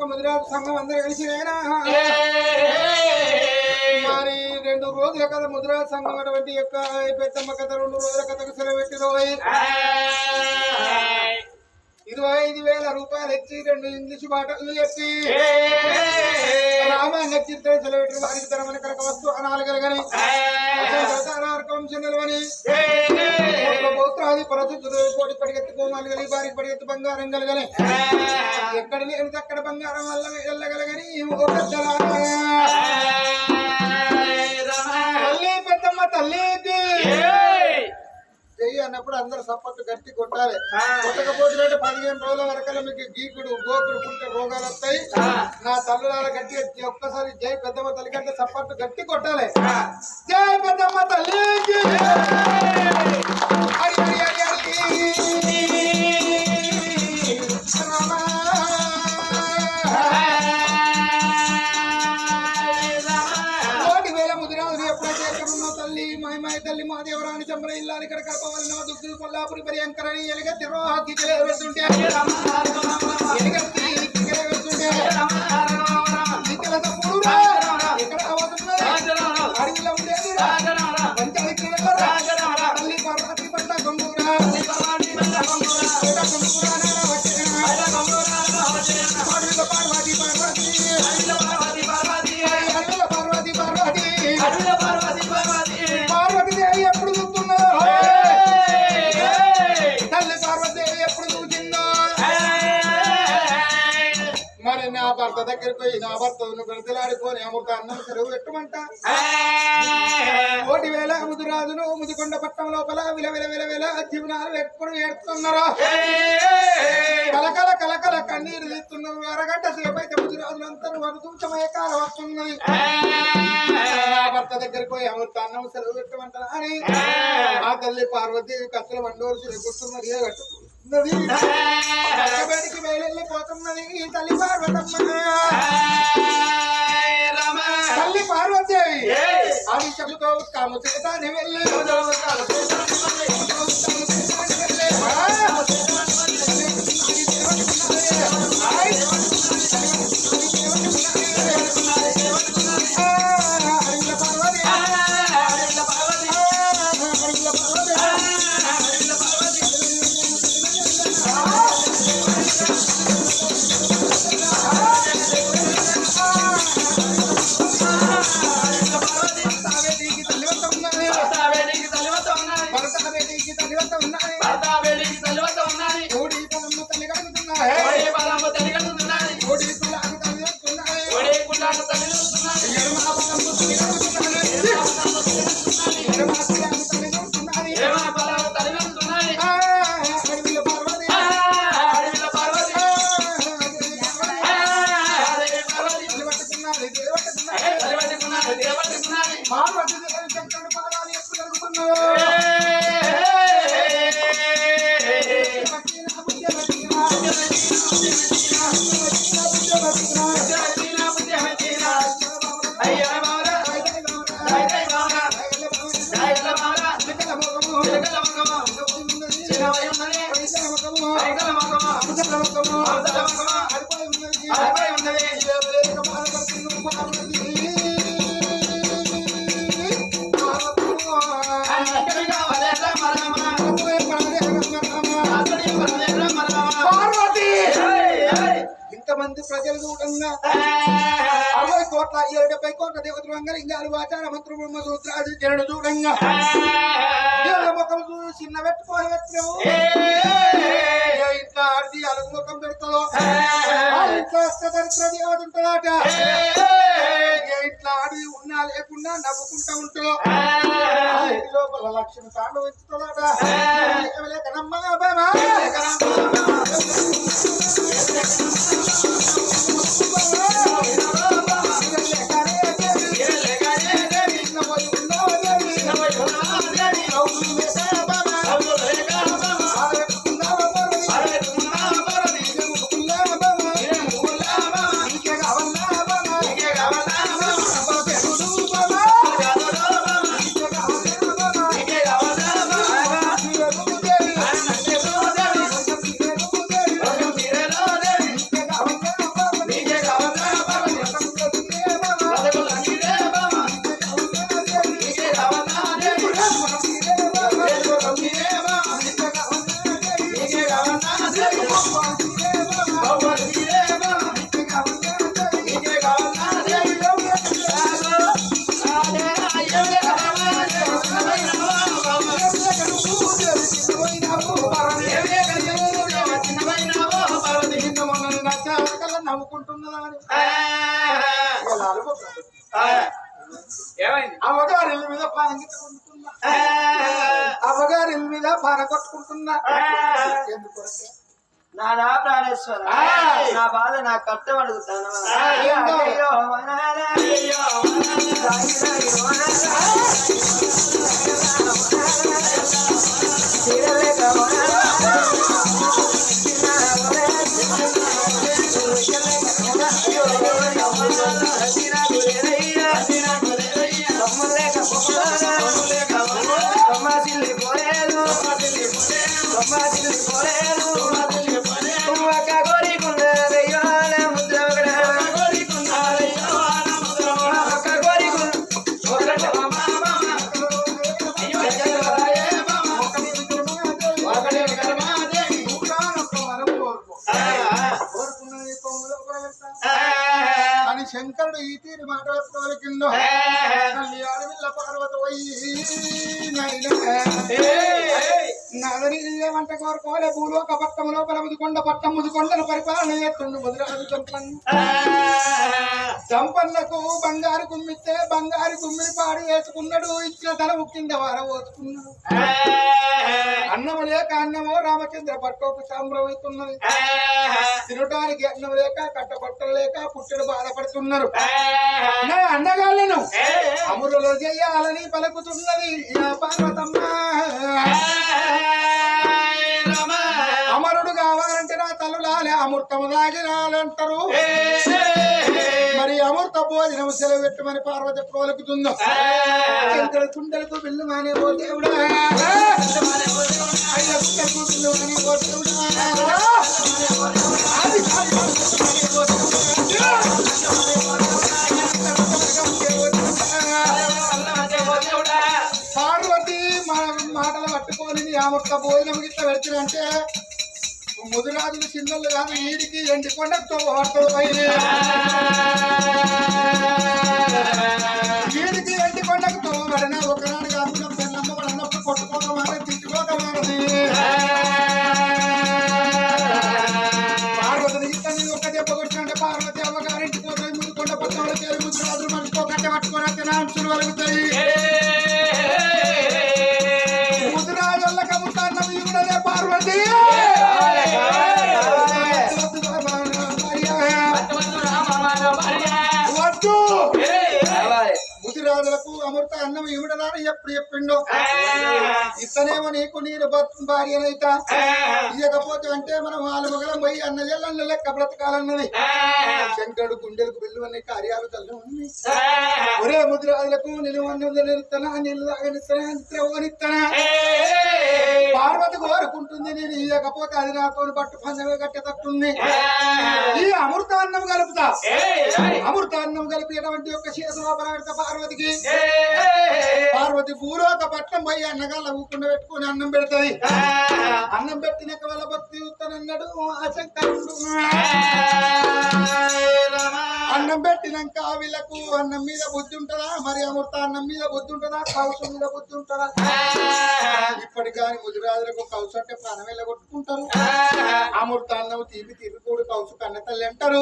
యొక్క ముదిరాజు సంఘం అందరూ కలిసి మరి రెండు రోజుల కథ ముద్రా సంఘం అటువంటి యొక్క పెద్దమ్మ కథ రెండు రోజుల కథకు సెలవు పెట్టి రోజు ఇరవై ఐదు వేల రూపాయలు ఇచ్చి రెండు ఇంగ్లీష్ మాటలు చెప్పి రామాయణ చిత్ర సెలవు పెట్టి వారికి ధరమని కనుక వస్తూ అనాలగలగని వంశనిలవని పౌత్రాది పరశుద్ధుడు కోటి పడిగెత్తి కోమాలు కలిగి వారికి పడిగెత్తి బంగారం కలగని. ఎక్కడ లేని అక్కడ బంగారం వల్ల వెళ్ళగలగని ఒక తల్లి పెద్దమ్మ తల్లికి. చెయ్యి అన్నప్పుడు అందరు సప్పట్టు గట్టి కొట్టాలి. కొట్టకపోతే పదిహేను రోజుల వరకు మీకు గీకుడు గోకుడు పుట్టే రోగాలు వస్తాయి. నా తల్లులాల గట్టి ఒక్కసారి జై పెద్దమ్మ తల్లి కంటే సప్పట్టు గట్టి కొట్టాలి. జై పెద్దమ్మ తల్లికి హరి హరి హరి మాయమాయ తల్లి మా దేవరాని చంపన ఇల్లాలి ఇక్కడ కడపవలన దుగ్గులు కొల్లాపురి పర్యంకరని ఎలుగెత్తి రోహాకి వెళ్తుంటే ఎలుగెత్తి కిగలే వెళ్తుంటే. ఇక్కడ తప్పుడు అడవిలో ఉండేది పంచాయతీ తల్లి పట్ల గంగూరా గంగూరా పార్వతి దగ్గరికి పోయి నా భర్త గడతలాడిపోని అమృత అన్నం సెలవు పెట్టమంట? కోటి వేల ముదురాజులు ముదికొండ పట్టం లోపల విల విల విల విల జీవనాలు పెట్టుకుని ఏడుతున్నారు కలకల కలకల కన్నీరు తీస్తున్నారు అరగంట సేపు అయితే ముదిరాజులు అంతా వరుతుంచమయ్యే కాలం వస్తున్నది నా భర్త దగ్గరికి పోయి అమృత అన్నం సెలవు పెట్టమంటారా అని? ఆ తల్లి పార్వతి కత్తుల బండోరు కూర్చున్నది కట్టుకున్నది బయటికి వెళ్ళిపోతున్నది ఈ తల్లి పార్వతమ్మ తల్లి పార్వతీదేవి అది చెబుతూ కాము చేతాన్ని వెళ్ళి. ఇంతమంది ప్రజలు చూడంగా అరవై కోట్ల ఏడు డెబ్బై కోట్ల దేవతలు అంగలింగాలు వాచార మంత్రులు బ్రహ్మ సూత్రాలు జనుడు చూడంగా. ముఖం చిన్న పెట్టుకోవాలి వచ్చినావు అష్టదరిద్రది ఆడి ఉంటుందట. ఏ ఇంట్లో ఆడి ఉన్నా లేకుండా నవ్వుకుంటా ఇంటి లోపల లక్ష్మి తాండు ఉంచుతుందట లేక నమ్మగా బాబా నీకే అవగారి మీద పానగిట్టుకుంటున్నా అవగారి మీద పాన కొట్టుకుంటున్నా నా నా ప్రాణేశ్వర నా బాధ నా కష్టం అడుగుతాను అయ్యో ఏమంట కోరుకోలే భూలోక పట్టం లోపల ముదికొండ పట్టం ముదికొండను పరిపాలన చేస్తుండు ముదిరాజు చంపన్న చంపన్నకు బంగారు కుమ్మిస్తే బంగారు కుమ్మిని పాడు వేసుకున్నాడు ఇచ్చిన తల కింద వార పోసుకున్నాడు. అన్నము లేక అన్నమో రామచంద్ర పట్టోపు సాంబ్రమవుతున్నది తినటానికి అన్నం లేక కట్ట బట్టలు లేక పుట్టడు బాధపడుతున్నారు. నా అన్నగాళ్ళను అమరులో చెయ్యాలని పలుకుతున్నది. పార్వతమ్మ. అమృతము దాగినాలంటారు మరి అమృత భోజనం సెలవు పెట్టమని పార్వతి పలుకుతుందో కుండలకు బిల్లు మానే ఓ దేవుడా. అయ్య కుండలకు బిల్లు మానే ఓ. పార్వతి మాటలు పట్టుకొని అమృత భోజనం గిట్ల పెడుతుందంటే ముదురాజులు చిన్నలు కాదు వీడికి ఎండి కొండతో పడుతుంది వీడికి ఎండి కొండకు తోబడిన ఒకనాడు కాకుండా పెళ్ళమ్మ అన్నప్పుడు కొట్టుకోకమానది తిట్టుకోకమానది పార్వతిని ఇట్లా నేను ఒక్క దెబ్బ కొట్టినంటే పార్వతి అవ్వగారింటి పోతాయి ముందు కొండ పట్టణంలో చేరి ముద్రాజులు మనసుకో కట్టె పట్టుకొని ఎప్పుడు ఇతనేమో నీకు నేను భర్త భార్యనైతా ఇవ్వకపోతే అంటే మనం వాళ్ళ మగలం పోయి అన్న జల్లన్న లెక్క బ్రతకాలన్నది. శంకరుడు గుండెలకు బిల్లు అనే కార్యాలు తల్లి ఉంది. ఒరే అన్నం నిలుస్తానా నీళ్ళు తాగనిస్తానా పార్వతి కోరుకుంటుంది నేను ఇవ్వకపోతే అది నాతో పట్టు పందమే కట్టేటట్టుంది. ఈ అమృతాన్నం కలుపుతా. అమృతాన్నం కలిపి ఎటువంటి యొక్క చేతిలో పెడతా పార్వతికి? పార్వతి భూలోక పట్నం పోయి అన్నగాళ్ళ ఊకుండా పెట్టుకుని అన్నం పెడతాయి అన్నం పెట్టినాక వాళ్ళ భక్తి చూస్తానన్నాడు అన్నం పెట్టినాక వీళ్ళకు అన్నం మీద బుద్ధి ఉంటుందా? మరి అమృత అన్నం మీద బుద్ధి ఉంటుందా? కౌసు మీద బుద్ధి ఉంటుందా? ఇప్పటి కానీ ముదిరాజులకు కౌసు అంటే ప్రాణం వెళ్ళగొట్టుకుంటారు. అమృత అన్నం తీపి తిరుగుడు కౌసు కన్న తల్లి అంటారు.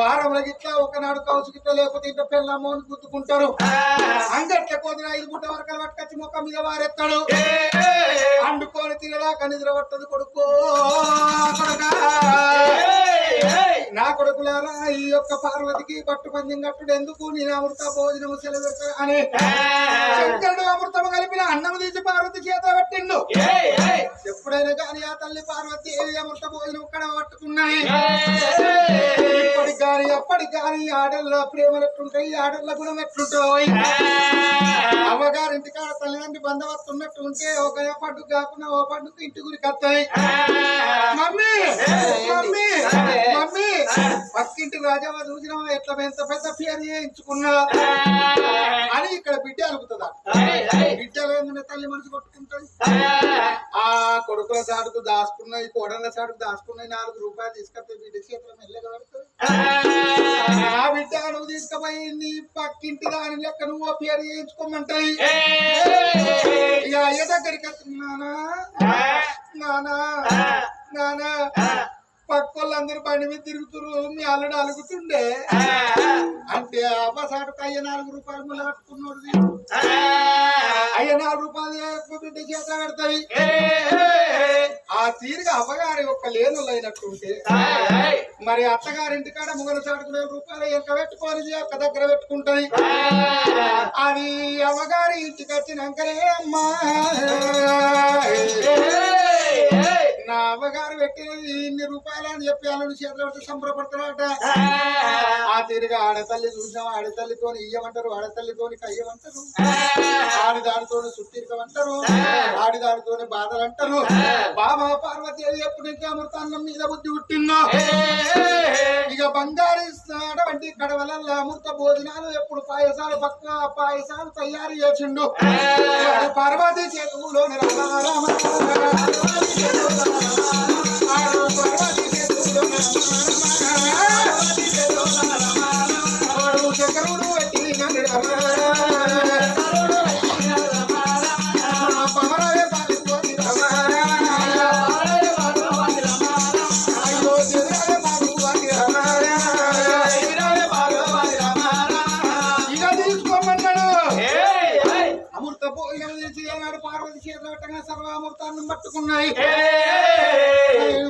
వారంలో గిట్లా ఒకనాడు కౌసు గిట్ల లేకపోతే ఇంత పెళ్ళమ్మో అని గుర్తుకుంటారు అంగట్ల కోదిన ఐదు గుట్ట వరకలు పట్టుకొచ్చి మొక్క మీద వారెత్తాడు అండుకొని తినదాకా నిద్ర పట్టదు కొడుకో. కొడుకా. నా కొడుకులారా ఈ యొక్క పార్వతికి పట్టు పందెం కట్టుడు ఎందుకు? నేను అమృత భోజనము సెలవు అని శంకరుడు అమృతము కలిపిన అన్నము తీసి పార్వతి చేత పెట్టిండు. ఎప్పుడైనా కానీ ఆ తల్లి పార్వతి అమృత భోజనం ఇక్కడ పట్టుకున్నాయి ఇప్పటికి అప్పటికి కానీ ఆడల్లో ప్రేమలు ఎట్లుంటాయి? ఆడల్ల గుణం ఎట్లుంటాయి అమ్మగారింటి కాడ తల్లిదండ్రి బంధవత్తు ఉన్నట్టు ఉంటే ఒక పండుగ కాకుండా ఓ పండుగ ఇంటి గురికి వస్తాయి. మమ్మీ! మమ్మీ! మమ్మీ! పక్కింటి రాజావా చూసిన ఎట్లా ఎంత పెద్ద పేరు చేయించుకున్నా? అని ఇక్కడ బిడ్డ అలుగుతుందా? బిడ్డలు తల్లి మనసు కొట్టుకుంటుంది? ఆ! కొడుకుల సాటుకు దాచుకున్నాయి కోడళ్ళ సాటుకు దాచుకున్నాయి నాలుగు రూపాయలు తీసుకొస్తే బిడ్డ చేతిలో మెల్లగా పడుతుంది. ఆ బిడ్డ నువ్వు తీసుకుపోయి నీ పక్కింటి దాని లెక్క నువ్వు పేరు చేయించుకోమంటాయి ఇక అయ్య దగ్గరికి వస్తున్నానా? నానా? నానా? పక్క వాళ్ళందరూ బండి మీద తిరుగుతున్నారు మీ అల్లుడు అలుగుతుండే. అంటే అవ్వసాటు అయ్య నాలుగు రూపాయలు ముళ్ళ కట్టుకున్నాడు. అయ్య నాలుగు రూపాయలు బిడ్డ చేత పెడతాయి ఆ తీరుగా అవ్వగారి ఒక్క లేనులు అయినట్టుంటే. మరి అత్తగారింటి కాడ ముంగల చాటుకు వేల రూపాయలు ఎంక పెట్టుకొని ఒక్క దగ్గర పెట్టుకుంటది. అది అవ్వగారి ఇంటికి వచ్చినాకనే అమ్మా. నా అవ్వగారు పెట్టినది ఇన్ని రూపాయలు అని చెప్పి అల్లుడు చేతిలో పెట్టి సంబరపడుతున్నాడట ఆ తీరుగా ఆడతల్లి చూసాం ఆడతల్లితో ఇయ్యమంటారు ఆడతల్లితో కయ్యమంటారు ఆడిదానితో సుట్టిరకమంటారు ఆడిదానితో బాధలు అంటారు బాబా పార్వతి ఎప్పుడు ఇంకా అమృతాన్నం మీద బుద్ధి పుట్టిందో ఇక బంగారు అటువంటి కడవలల్ల అమృత భోజనాలు ఎప్పుడు పాయసాలు పక్క పాయసాలు తయారు చేసిండు పార్వతి చేతులోని రామ రామ రామ వాడు చక్రుడు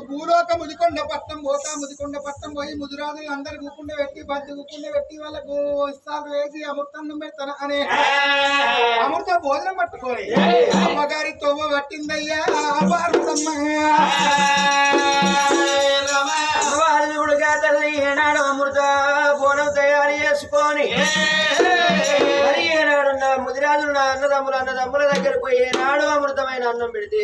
భూలోక ముదికొండ పట్టం పోతా ముదికొండ పట్టం పోయి ముదిరాజులు అందరు గుక్కుండ పెట్టి బద్దు గుక్కుండ పెట్టి వాళ్ళకు ఇస్తారు వేసి అమృతాన్ని పెడతాను అనే అమృత భోజనం పట్టుకొని అమ్మగారి తోమ పట్టిందయ్యా తల్లి ఏనాడు అమృత బోనం తయారు చేసుకొని నా ముదిరాజులు నా అన్నదమ్ములు అన్నదమ్ముల దగ్గర పోయి ఏనాడు అమృతమైన అన్నం పెడితే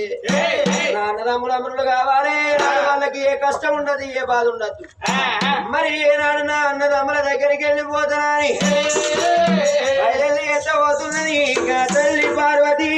నా అన్నదమ్ములు అమరులు కావాలి. నాడు వాళ్ళకి ఏ కష్టం ఉండదు ఏ బాధ ఉండదు. మరి ఏనాడు నా అన్నదమ్ముల దగ్గరికి వెళ్ళిపోతానని పోతున్నది ఇంకా తల్లి పార్వతి.